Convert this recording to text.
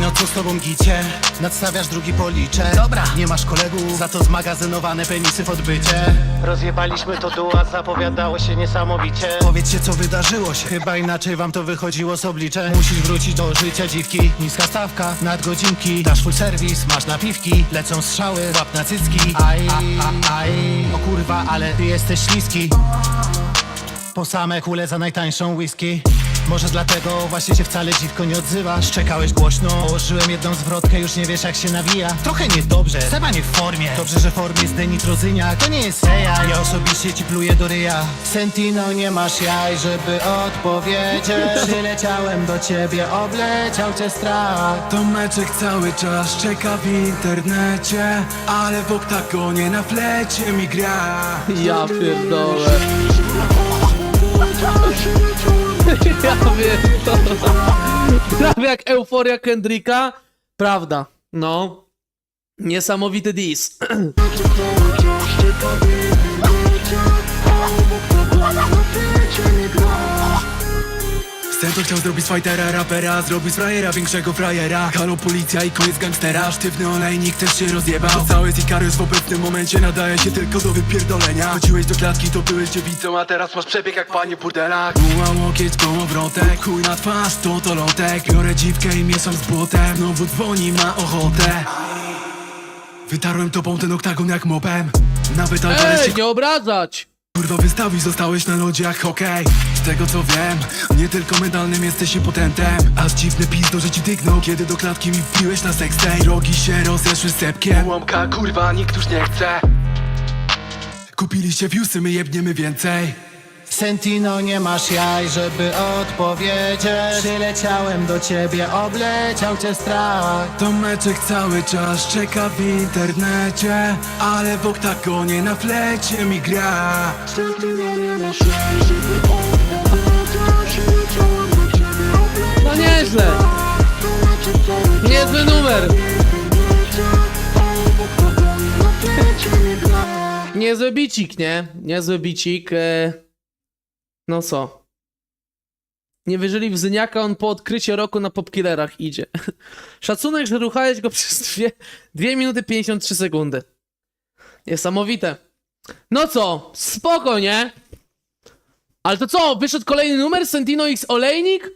No co z tobą gicie? Nadstawiasz drugi policzek. Dobra, nie masz kolegów Za to zmagazynowane penisy w odbycie. Rozjebaliśmy to dua, zapowiadało się niesamowicie. Powiedzcie co wydarzyło się. Chyba inaczej wam to wychodziło z oblicze. Musisz wrócić do życia dziwki. Niska stawka, nadgodzinki. Dasz full serwis, masz napiwki. Lecą strzały, łap na cycki. Aj, a, aj. O kurwa, ale ty jesteś śliski. Po same kule za najtańszą whisky Może dlatego właśnie się wcale dziwko nie odzywasz? Czekałeś głośno, położyłem jedną zwrotkę Już nie wiesz jak się nawija. Trochę niedobrze, Seba nie w formie. Dobrze, że w formie jest denitrozyniak To nie jest seja, ja osobiście ci pluję do ryja. Sentino nie masz jaj, żeby odpowiedzieć. Przyleciałem do ciebie, obleciał cię strach. Tomeczek cały czas czeka w internecie Ale w oktagonie na flecie mi gra. Ja pierdolę. Ja pierdolę. Prawie jak euforia Kendricka. Prawda. No. Niesamowity dis. Stento chciał zrobić z fightera, rapera Zrobić z frajera, większego frajera. Halo policja i koniec gangstera. Sztywny olejnik też się rozjebał. To cały Sicarius w obecnym momencie Nadaje się tylko do wypierdolenia. Chodziłeś do klatki, to byłeś dziewicą A teraz masz przebieg jak panie w burdelach Buła łokieć, kołowrotek. Chuj na twarz, to to lotek. Biorę dziwkę i mieszam z błotem. Znowu dzwoni, ma ochotę. Wytarłem tobą ten oktagon jak mopem. Nawet Alvarez się Ej, nie obradzać! Kurwa wystawić zostałeś na lodzie jak hokej. Z tego co wiem, nie tylko medalnym jesteś impotentem. Aż dziwne pizdo, że ci dygnął Kiedy do klatki mi wpiłeś na sextape Rogi się rozeszły sepkiem Łomka kurwa, nikt już nie chce. Kupiliście viewsy, my jebniemy więcej Sentino nie masz jaj, żeby odpowiedzieć Przyleciałem do ciebie, obleciał cię strach Tomeczek cały czas czeka w internecie Ale w oktagonie na flecie mi gra No nieźle. Niezły numer. Niezły bicik, nie? Niezły bicik. E... No co? Nie wierzyli w Zyniaka, on po odkryciu roku na popkillerach idzie. Szacunek, że ruchałeś go przez 2, 2 minuty 53 sekundy. Niesamowite. No co? Spoko, nie? Ale to co? Wyszedł kolejny numer? Sentino X Olejnik?